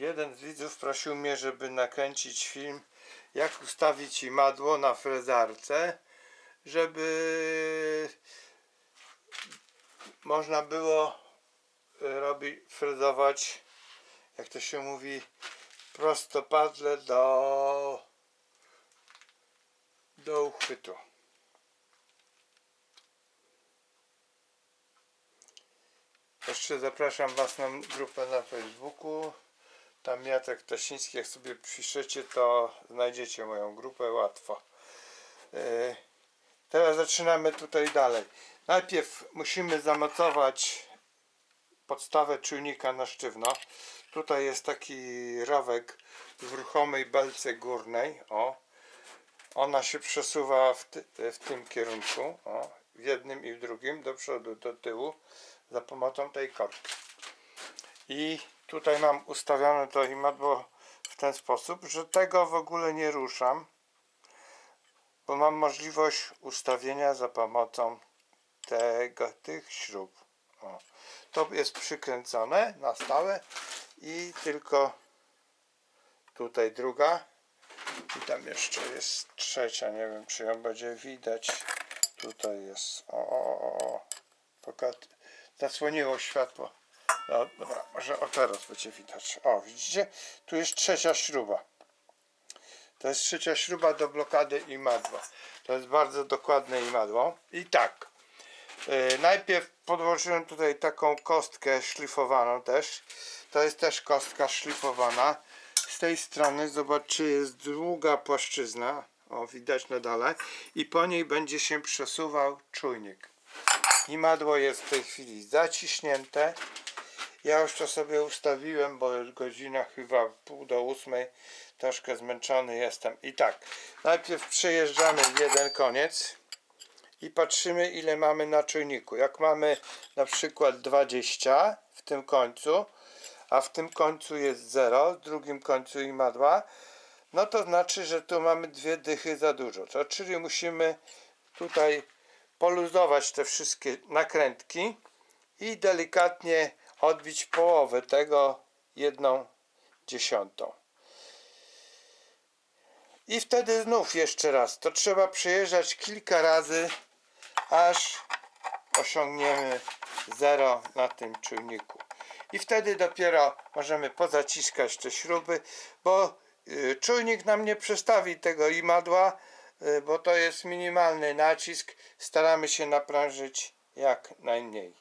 Jeden z widzów prosił mnie, żeby nakręcić film, jak ustawić imadło na frezarce, żeby można było e, robić, frezować, jak to się mówi, prostopadle do, do uchwytu. Jeszcze zapraszam Was na grupę na Facebooku. Tam Jacek Tasiński, jak sobie piszecie, to znajdziecie moją grupę łatwo. Yy, Teraz zaczynamy tutaj dalej. Najpierw musimy zamocować podstawę czujnika na sztywno. Tutaj jest taki rowek w ruchomej belce górnej. O. Ona się przesuwa w, ty, w tym kierunku. O. W jednym i w drugim, do przodu, do tyłu, za pomocą tej korki. I tutaj mam ustawione to imadło w ten sposób, że tego w ogóle nie ruszam bo mam możliwość ustawienia za pomocą tego, tych śrub. O. To jest przykręcone na stałe i tylko tutaj druga i tam jeszcze jest trzecia, nie wiem czy ją będzie widać. Tutaj jest. O, o, o, o. Poka zasłoniło światło. No, dobra, może o teraz będzie widać. O, widzicie? Tu jest trzecia śruba. To jest trzecia śruba do blokady imadła. To jest bardzo dokładne imadło. I tak. Yy, najpierw podłożyłem tutaj taką kostkę szlifowaną też. To jest też kostka szlifowana. Z tej strony zobaczcie jest długa płaszczyzna. O, widać na dole. I po niej będzie się przesuwał czujnik. Imadło jest w tej chwili zaciśnięte. Ja już to sobie ustawiłem, bo godzina chyba pół do ósmej. Troszkę zmęczony jestem. I tak, najpierw przejeżdżamy jeden koniec i patrzymy ile mamy na czujniku. Jak mamy na przykład 20 w tym końcu, a w tym końcu jest 0, w drugim końcu imadła, no to znaczy, że tu mamy dwie dychy za dużo. To czyli musimy tutaj poluzować te wszystkie nakrętki i delikatnie odbić połowę tego jedną dziesiątą. I wtedy znów jeszcze raz. To trzeba przejeżdżać kilka razy, aż osiągniemy zero na tym czujniku. I wtedy dopiero możemy pozaciskać te śruby, bo y, czujnik nam nie przestawi tego imadła, y, bo to jest minimalny nacisk. Staramy się naprężyć jak najmniej.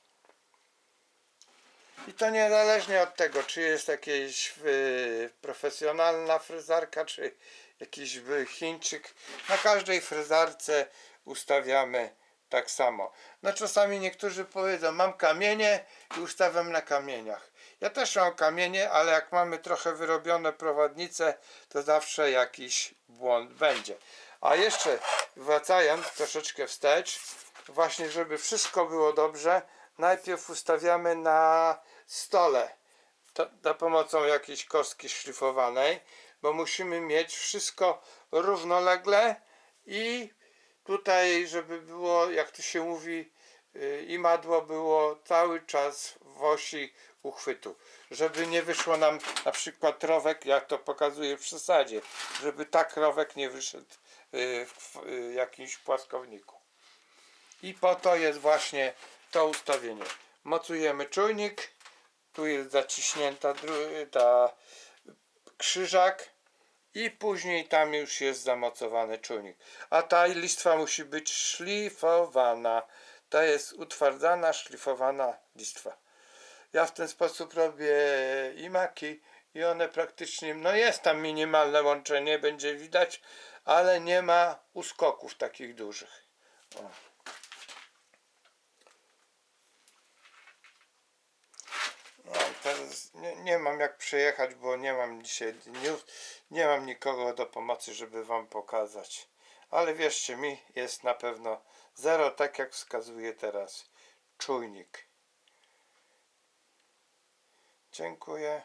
I to niezależnie od tego, czy jest jakaś y, profesjonalna fryzarka, czy jakiś y, Chińczyk. Na każdej fryzarce ustawiamy tak samo. No czasami niektórzy powiedzą, mam kamienie i ustawiam na kamieniach. Ja też mam kamienie, ale jak mamy trochę wyrobione prowadnice, to zawsze jakiś błąd będzie. A jeszcze wracając troszeczkę wstecz, właśnie żeby wszystko było dobrze, najpierw ustawiamy na stole to, za pomocą jakiejś kostki szlifowanej, bo musimy mieć wszystko równolegle i tutaj, żeby było, jak to się mówi, yy, imadło było cały czas w osi uchwytu. Żeby nie wyszło nam na przykład rowek, jak to pokazuje w przesadzie, żeby tak rowek nie wyszedł yy, w yy, jakimś płaskowniku. I po to jest właśnie to ustawienie. Mocujemy czujnik, tu jest zaciśnięta ta krzyżak i później tam już jest zamocowany czujnik. A ta listwa musi być szlifowana. To jest utwardzana, szlifowana listwa. Ja w ten sposób robię imaki i one praktycznie, no jest tam minimalne łączenie, będzie widać, ale nie ma uskoków takich dużych. O. No, teraz nie, nie mam jak przejechać, bo nie mam dzisiaj dniów, nie mam nikogo do pomocy, żeby wam pokazać. Ale wierzcie mi, jest na pewno zero, tak jak wskazuje teraz czujnik. Dziękuję.